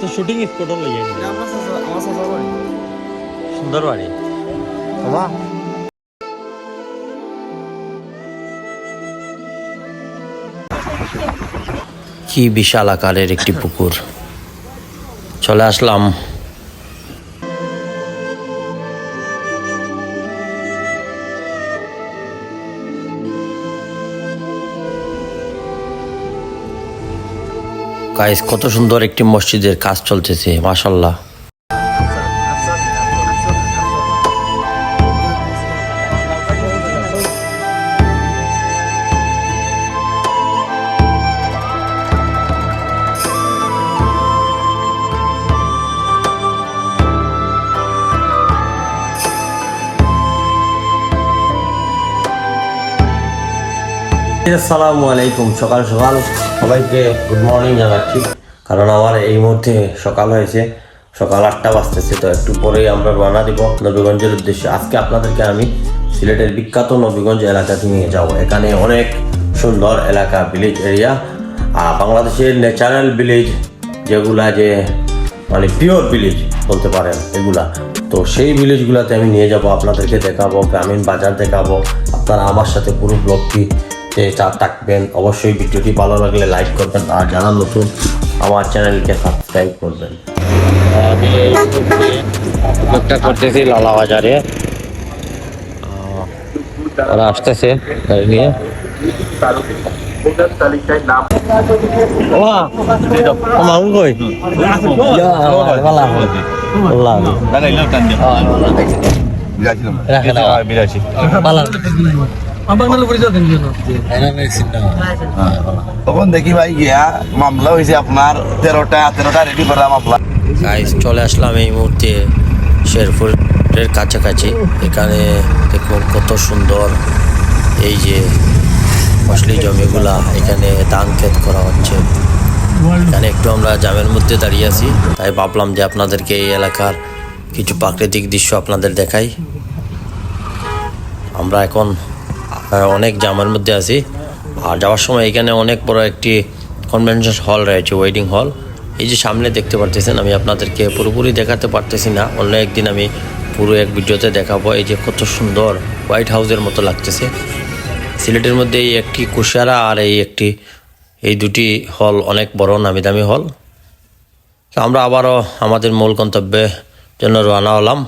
তো shooting spot লই সুন্দর বাড়ি। বাবা কি বিশাল আকারের একটি পুকুর। চলে আসলাম। গাইস কত সুন্দর একটি মসজিদের কাজ চলতেছে মাশাল্লাহ আসসালামু আলাইকুম, সকাল সকাল। সবাইকে গুড মর্নিং জানাচ্ছি। কারণ আমার এই মুহূর্তে সকাল হয়েছে, সকাল আটটা বাজতেছে, তো একটু পরেই আমরা রওনা দিব নবীগঞ্জের উদ্দেশ্যে। আজকে আপনাদেরকে আমি সিলেটের বিখ্যাত নবীগঞ্জ এলাকাতে নিয়ে যাব। এখানে অনেক সুন্দর এলাকা ভিলেজ এরিয়া আর বাংলাদেশের ন্যাচারাল ভিলেজ যেগুলা যে মানে পিওর ভিলেজ বলতে পারেন এগুলা। তো সেই ভিলেজগুলোতে আমি নিয়ে যাব, আপনাদেরকে দেখাবো, গ্রামীণ বাজার দেখাবো। আপনারা আমার সাথে পুরো ব্লগটি থাকবেন অবশ্যই ভিডিওটি ভালো লাগলে লাইক করবেন আর যারা নতুন আমার চ্যানেলকে সাবস্ক্রাইব করবেন। আমি এই করতেছি লালা বাজারে ওরা আসতেছে গাড়ি নিয়ে। ওয়া তখন দেখি ভাই গিয়া মামলা হয়েছে আপনার তেরোটা তেরোটা রেডি করা মামলা। গাইস চলে আসলাম এই মুহূর্তে শেরপুরের কাছাকাছি। এখানে দেখুন কত সুন্দর এই যে ফসলি জমিগুলা এখানে ধান ক্ষেত করা হচ্ছে। এখানে একটু আমরা জামের মধ্যে দাঁড়িয়ে আছি তাই ভাবলাম যে আপনাদেরকে এই এলাকার কিছু প্রাকৃতিক দৃশ্য আপনাদের দেখাই। আমরা এখন অনেক জামার মধ্যে আছি। আর যাওয়ার সময় এখানে অনেক বড় একটি কনভেনশন হল রয়েছে ওয়েডিং হল এই যে সামনে দেখতে পারতেছেন, আমি আপনাদেরকে পুরোপুরি দেখাতে পারতেছি না। অন্য একদিন আমি পুরো এক ভিডিওতে দেখাবো এই যে কত সুন্দর হোয়াইট হাউসের মতো লাগতেছে। সিলেটের মধ্যে এই একটি কুশারা আর এই একটি, এই দুটি হল অনেক বড় নামি দামি হল তো আমরা আবারও আমাদের মূল গন্তব্যের জন্য রওনা হলাম।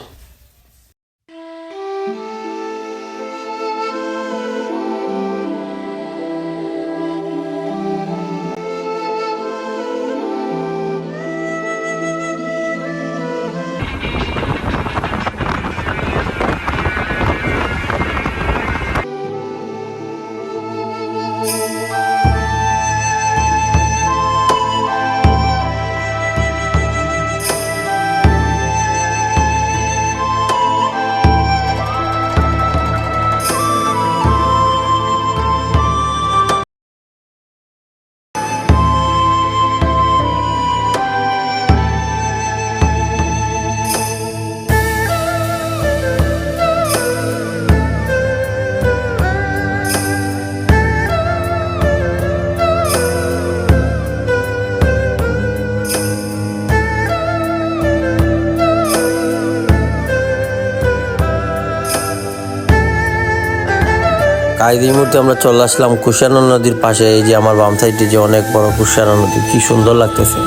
কাজ এই মুহূর্তে আমরা চলে আসলাম কুশানো নদীর পাশে। এই যে আমার বাম সাইডে যে অনেক বড় কুশানো নদী, কি সুন্দর লাগতেছে।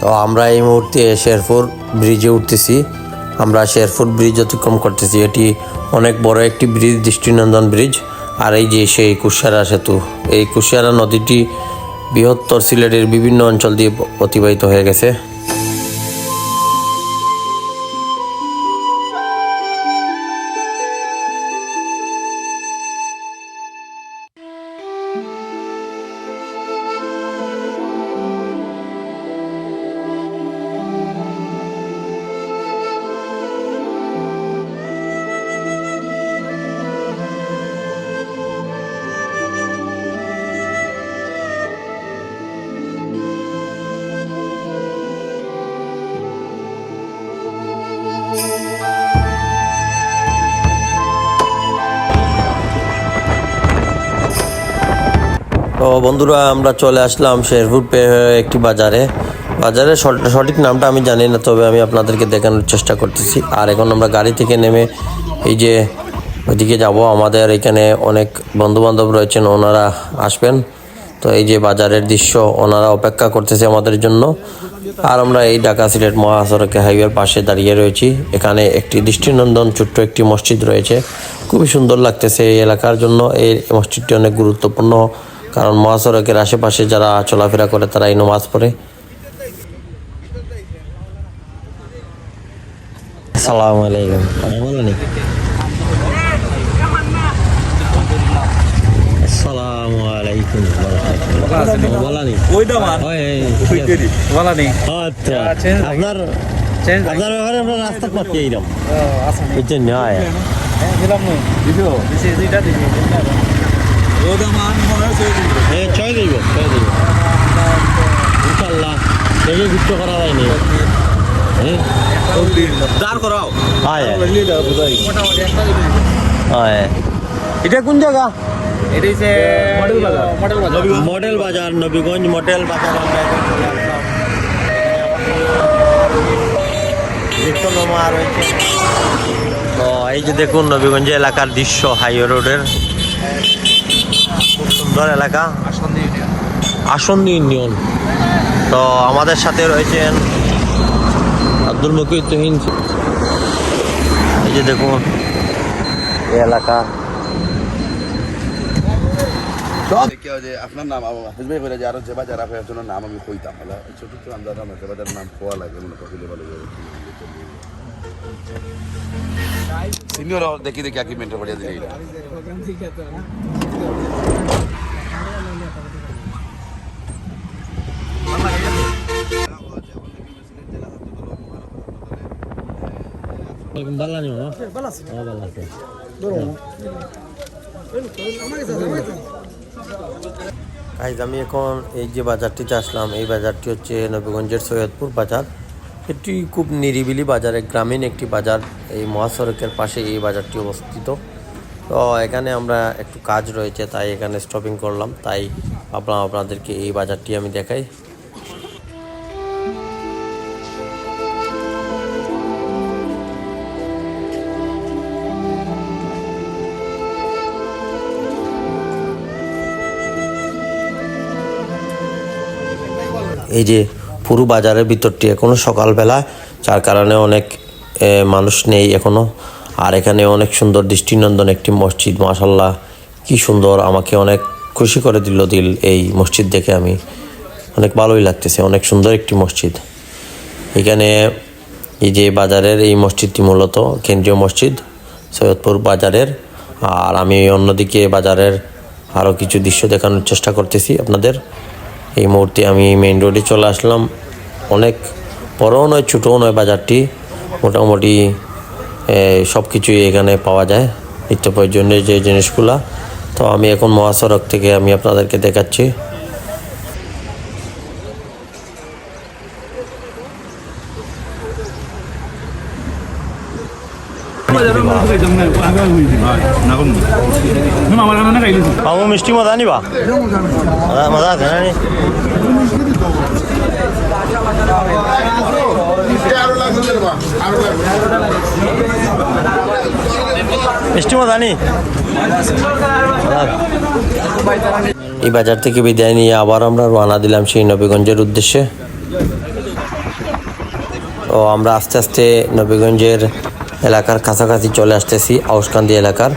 তো আমরা এই মুহূর্তে শেরপুর ব্রিজে উঠতেছি। আমরা শেরপুর ব্রিজ অতিক্রম করতেছি। এটি অনেক বড় একটি ব্রিজ, দৃষ্টিনন্দন ব্রিজ। আর এই যে সেই কুশিয়ারা সেতু, এই কুশিয়ারা নদীটি বৃহত্তর সিলেটের বিভিন্ন অঞ্চল দিয়ে অতিবাহিত হয়ে গেছে। তো বন্ধুরা, আমরা চলে আসলাম শেরপুর একটি বাজারে। বাজারের সঠ- সঠিক নামটা আমি জানি না, তবে আমি আপনাদেরকে দেখানোর চেষ্টা করতেছি। আর এখন আমরা গাড়ি থেকে নেমে এই যে ওইদিকে যাব। আমাদের এখানে অনেক বন্ধু বান্ধব রয়েছেন, ওনারা আসবেন। তো এই যে বাজারের দৃশ্য, ওনারা অপেক্ষা করতেছে আমাদের জন্য। আর আমরা এই ঢাকা সিলেট মহাসড়কে হাইওয়ের পাশে দাঁড়িয়ে রয়েছি। এখানে একটি দৃষ্টিনন্দন ছোট্ট একটি মসজিদ রয়েছে। খুবই সুন্দর লাগতেছে এই এলাকার জন্য। এই মসজিদটি অনেক গুরুত্বপূর্ণ। কারণ মহাসড়কের আশেপাশে যারা চলাফেরা করে তারা এই নমাজ পড়ে। আসসালামু আলাইকুম। আসসালামু আলাইকুম আচ্ছা আপনার আপনার ব্যাপারে আপনার রাস্তা পাচ্ছি এইরকম বুঝছেন না। ছয় দিব ছয় দিব। ইনশাল্লাহ দেখে করা এটা কোন জায়গা? মডেল বাজার। মডেল বাজার। নবীগঞ্জ। মডেল বাজার তো এই যে দেখুন নবীগঞ্জ এলাকার দৃশ্য হাইওয়ে রোডের। খুব সুন্দর এলাকা। আসন্দি ইউনিয়ন। তো আমাদের সাথে রয়েছেন আব্দুল মকির তুহিন। এই যে দেখুন, এই এলাকা। আপনার নাম ভাই বলে যে আরও যে বাজার আপনার জন্য নাম আমি কইতাম। ছোট ছোট আমরা নাম আছে নাম কোয়া লাগে, মনে করিলে ভালো সিনিয়র দেখি দেখি আকি মেন্টর পড়িয়া দিলে ভালো আনি ভালো আছে ভালো আছে গাইজ আমি এখন এই যে বাজারটিতে আসলাম, এই বাজারটি হচ্ছে নবীগঞ্জের সৈয়দপুর বাজার। এটি খুব নিরিবিলি বাজারে। গ্রামীণ একটি বাজার, এই মহাসড়কের পাশে এই বাজারটি অবস্থিত। তো এখানে আমরা একটু কাজ রয়েছে, তাই এখানে স্টপিং করলাম। তাই আপনার আপনাদেরকে এই বাজারটি আমি দেখাই। এই যে পুরো বাজারের ভিতরটি এখনও সকালবেলা, যার কারণে অনেক মানুষ নেই এখনও আর এখানে অনেক সুন্দর দৃষ্টিনন্দন একটি মসজিদ মাশাল্লাহ কি সুন্দর, আমাকে অনেক খুশি করে দিল দিল এই মসজিদ দেখে আমি। অনেক ভালোই লাগতেছে, অনেক সুন্দর একটি মসজিদ। এখানে এই যে বাজারের এই মসজিদটি মূলত কেন্দ্রীয় মসজিদ, সৈয়দপুর বাজারের। আর আমি অন্যদিকে বাজারের আরও কিছু দৃশ্য দেখানোর চেষ্টা করতেছি আপনাদের। এই মুহূর্তে আমি মেইন রোডে চলে আসলাম। অনেক বড়ও নয়, ছোটোও নয় বাজারটি। মোটামুটি সব কিছুই এখানে পাওয়া যায় নিত্য প্রয়োজনীয় যে জিনিসগুলো। তো আমি এখন মহাসড়ক থেকে আমি আপনাদেরকে দেখাচ্ছি। বাবু মিষ্টি মজা নিবা মজা আছে না মিষ্টি মজা এই বাজার থেকে বিদায় নিয়ে আবার আমরা রওনা দিলাম সেই নবীগঞ্জের উদ্দেশ্যে তো আমরা আস্তে আস্তে নবীগঞ্জের এলাকার কাছাকাছি চলে আসতেছি আউসকান্দি এলাকার।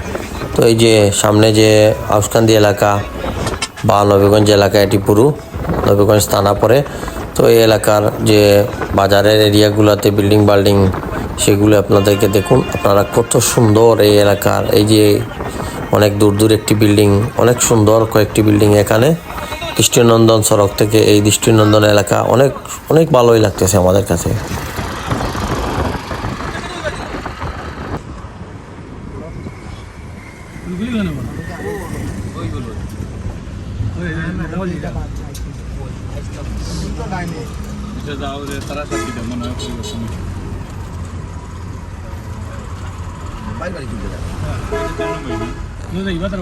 তো এই যে সামনে যে আউসকান্দি এলাকা বা নবীগঞ্জ এলাকা, এটি পুরো, নবীগঞ্জ থানা পড়ে। তো এই এলাকার যে বাজারের এরিয়াগুলোতে বিল্ডিং বাল্ডিং সেগুলো আপনাদেরকে দেখুন। আপনারা কত সুন্দর এই এলাকার, এই যে অনেক দূর দূর একটি বিল্ডিং অনেক সুন্দর কয়েকটি বিল্ডিং এখানে। দৃষ্টিনন্দন সড়ক থেকে এই দৃষ্টিনন্দন এলাকা অনেক অনেক ভালোই লাগতেছে আমাদের কাছে। হয় কিনতে যায় ইবা তার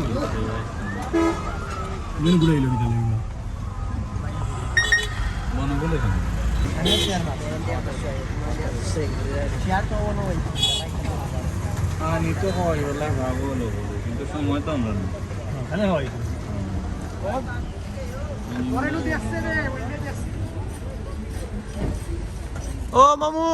মেন বিটা লাগবে মনে বলে কেন পানি তো হয় ওলা ভাবো কিন্তু সময় তো আমরা এখানে হয় ও মামু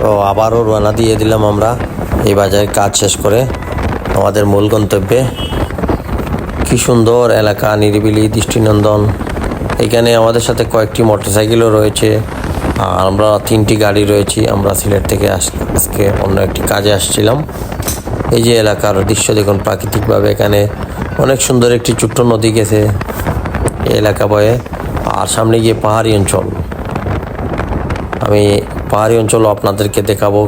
তো আবারও রওনা দিয়ে দিলাম আমরা। এই বাজারের কাজ শেষ করে আমাদের মূল গন্তব্যে। কি সুন্দর এলাকা, নিরিবিলি, দৃষ্টিনন্দন। এখানে আমাদের সাথে কয়েকটি মোটরসাইকেলও রয়েছে। আর আমরা তিনটি গাড়ি রয়েছি। আমরা সিলেট থেকে আজকে অন্য একটি কাজে আসছিলাম। এই যে এলাকার দৃশ্য দেখুন প্রাকৃতিকভাবে এখানে। অনেক সুন্দর একটি ছোট্ট নদী গেছে এলাকা বয়ে। আর সামনে গিয়ে পাহাড়ি অঞ্চল। আমি পাহাড়ি অঞ্চলও আপনাদেরকে দেখাবো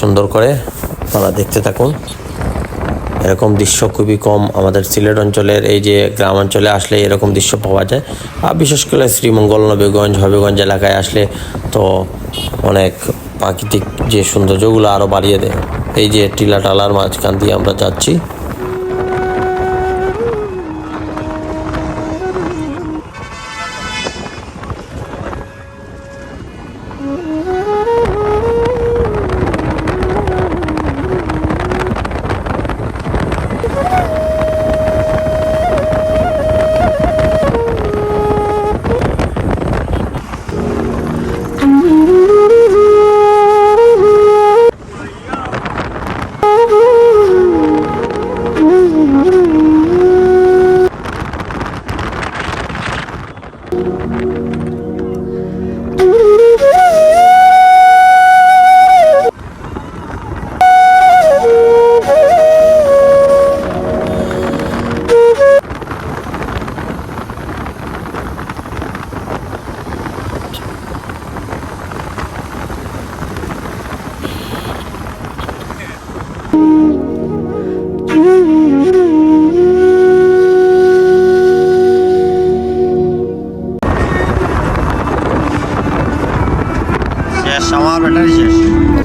সুন্দর করে। আপনারা দেখতে থাকুন। এরকম দৃশ্য খুবই কম আমাদের সিলেট অঞ্চলের, এই যে গ্রাম অঞ্চলে আসলে এরকম দৃশ্য পাওয়া যায়। আর বিশেষ করে শ্রীমঙ্গল, নবীগঞ্জ, হবিগঞ্জ এলাকায় আসলে তো অনেক প্রাকৃতিক যে সৌন্দর্যগুলো আরও বাড়িয়ে দেয়। এই যে টিলা টালার মাঝখান দিয়ে আমরা যাচ্ছি।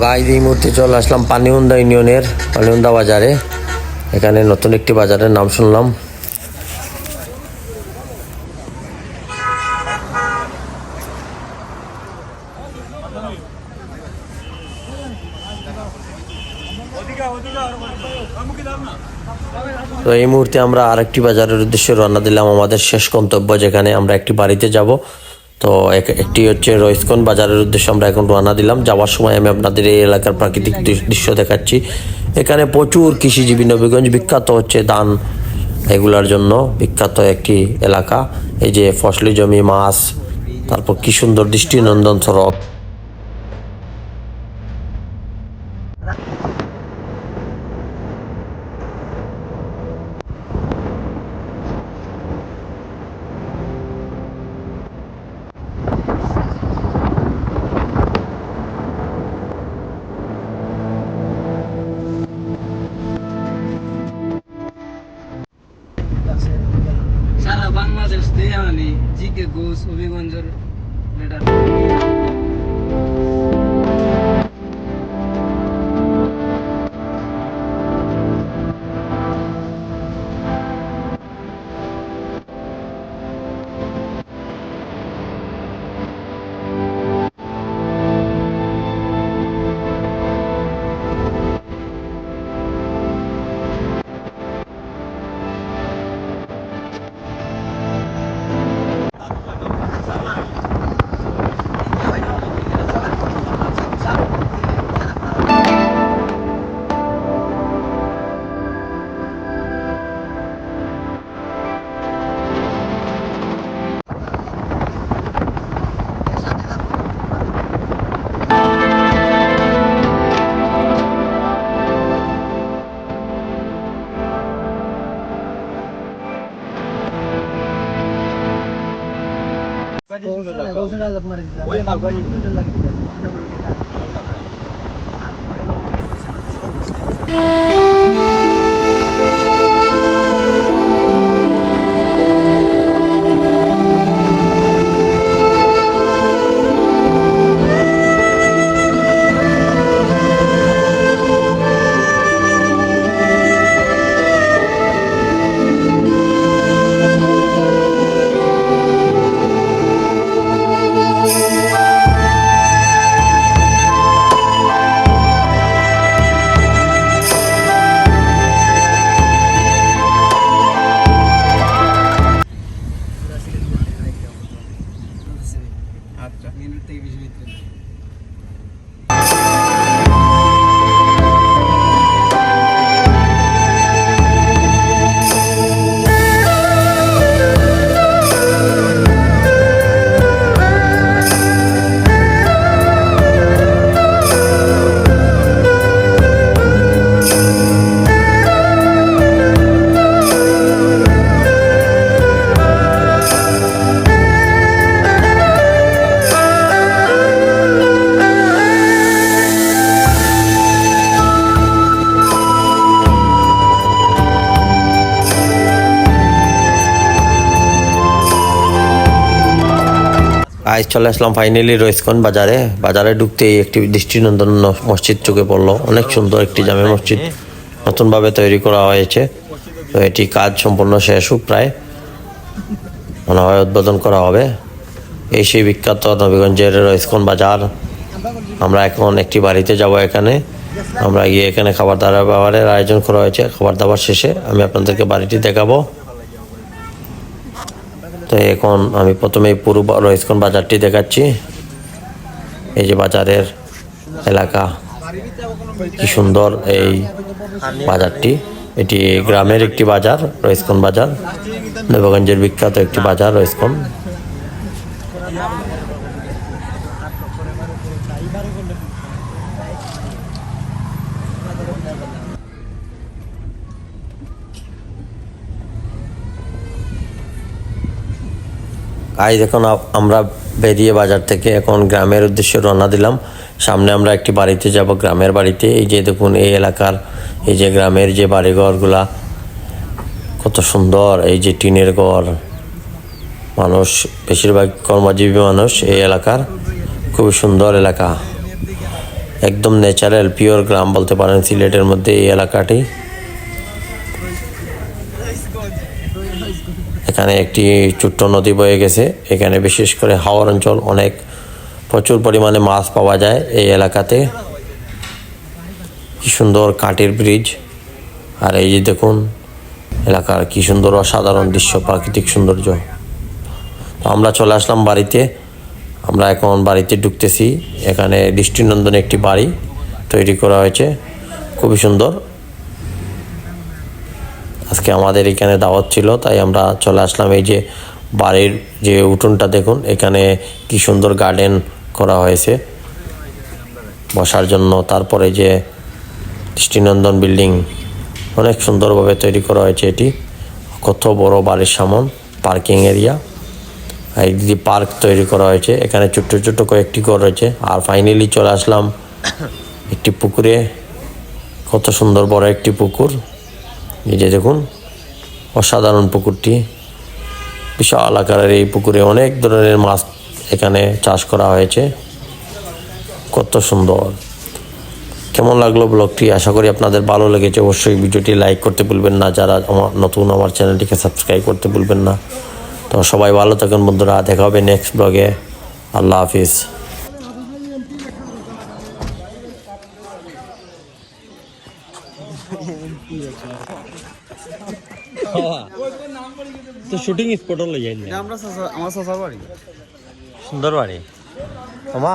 গাইজ এই মুহূর্তে চলে আসলাম পানিউন্দা ইউনিয়নের, পানিউন্দা বাজারে। এখানে নতুন একটি বাজারের নাম শুনলাম। তো এই মুহূর্তে আমরা আরেকটি বাজারের উদ্দেশ্যে রওনা দিলাম। আমাদের শেষ গন্তব্য যেখানে আমরা একটি বাড়িতে যাব। তো এক- একটি হচ্ছে রইসকন বাজারের উদ্দেশ্যে আমরা এখন রওনা দিলাম। যাওয়ার সময় আমি আপনাদের এই এলাকার প্রাকৃতিক দৃশ্য দেখাচ্ছি। এখানে প্রচুর কৃষিজীবী নবীগঞ্জ, বিখ্যাত হচ্ছে ধান এগুলার জন্য বিখ্যাত একটি এলাকা। এই যে ফসলি জমি, মাছ, তারপর কি সুন্দর দৃষ্টিনন্দন সড়ক ¿Qué es lo আজ চলে আসলাম ফাইনালি রইসকন বাজারে। বাজারে ঢুকতেই একটি দৃষ্টিনন্দন মসজিদ চোখে পড়ল। অনেক সুন্দর একটি জামে মসজিদ নতুনভাবে তৈরি করা হয়েছে। তো এটি কাজ সম্পূর্ণ শেষ হোক প্রায়। মনে হয় উদ্বোধন করা হবে। এই সেই বিখ্যাত নবীগঞ্জের রইসকন বাজার। আমরা এখন একটি বাড়িতে যাব এখানে। আমরা গিয়ে এখানে খাবার দাবার ব্যবহারের আয়োজন করা হয়েছে। খাবার দাবার শেষে আমি আপনাদেরকে বাড়িটি দেখাবো। তো এখন আমি প্রথমে পুরো বা- বাজারটি দেখাচ্ছি। এই যে বাজারের এলাকা, কি সুন্দর এই বাজারটি। এটি গ্রামের একটি বাজার রইসকন বাজার। নবগঞ্জের বিখ্যাত একটি বাজার রইসকন আজ দেখুন আমরা বেরিয়ে বাজার থেকে এখন গ্রামের উদ্দেশ্যে রওনা দিলাম। সামনে আমরা একটি বাড়িতে যাব, গ্রামের বাড়িতে। এই যে দেখুন, এই এলাকার, এই যে গ্রামের যে বাড়িঘরগুলা, কত সুন্দর। এই যে টিনের ঘর, মানুষ, বেশিরভাগ কর্মজীবী মানুষ এই এলাকার। খুবই সুন্দর এলাকা। একদম ন্যাচারাল পিওর গ্রাম বলতে পারেন সিলেটের মধ্যে এই এলাকাটি। এখানে একটি ছোট্ট নদী বয়ে গেছে। এখানে বিশেষ করে হাওয়ার অঞ্চল অনেক প্রচুর পরিমাণে মাছ পাওয়া যায় এই এলাকাতে। কি সুন্দর কাঠের ব্রিজ। আর এই যে দেখুন, এলাকার কি সুন্দর অসাধারণ দৃশ্য, প্রাকৃতিক সৌন্দর্য। আমরা চলে আসলাম বাড়িতে। আমরা এখন বাড়িতে ঢুকতেছি। এখানে দৃষ্টিনন্দন একটি বাড়ি তৈরি করা হয়েছে। খুবই সুন্দর। আজকে আমাদের এখানে দাওয়াত ছিল, তাই আমরা চলে আসলাম এই যে বাড়ির যে উঠোনটা দেখুন, এখানে কি সুন্দর গার্ডেন করা হয়েছে। বসার জন্য, তারপরে যে দৃষ্টিনন্দন বিল্ডিং অনেক সুন্দরভাবে তৈরি করা হয়েছে এটি। কত বড় বাড়ির সামন পার্কিং এরিয়া যে পার্ক তৈরি করা হয়েছে, এখানে ছোট্ট ছোট্ট কয়েকটি ঘর রয়েছে। আর ফাইনালি চলে আসলাম একটি পুকুরে। কত সুন্দর বড় একটি পুকুর। এই যে দেখুন, অসাধারণ পুকুরটি। বিশাল আকারের এই পুকুরে অনেক ধরনের মাছ এখানে চাষ করা হয়েছে। কত সুন্দর। কেমন লাগল ব্লগটি? আশা করি আপনাদের ভালো লেগেছে। অবশ্যই ভিডিওটি লাইক করতে ভুলবেন না। যারা আমার, নতুন আমার চ্যানেলটিকে সাবস্ক্রাইব করতে ভুলবেন না। তো সবাই ভালো থাকুন বন্ধুরা। দেখা হবে নেক্সট ব্লগে। আল্লাহ হাফিজ। তো শুটিং স্পট লই যাই আমরা আমার শ্বশুর বাড়ি। সুন্দর বাড়ি আমা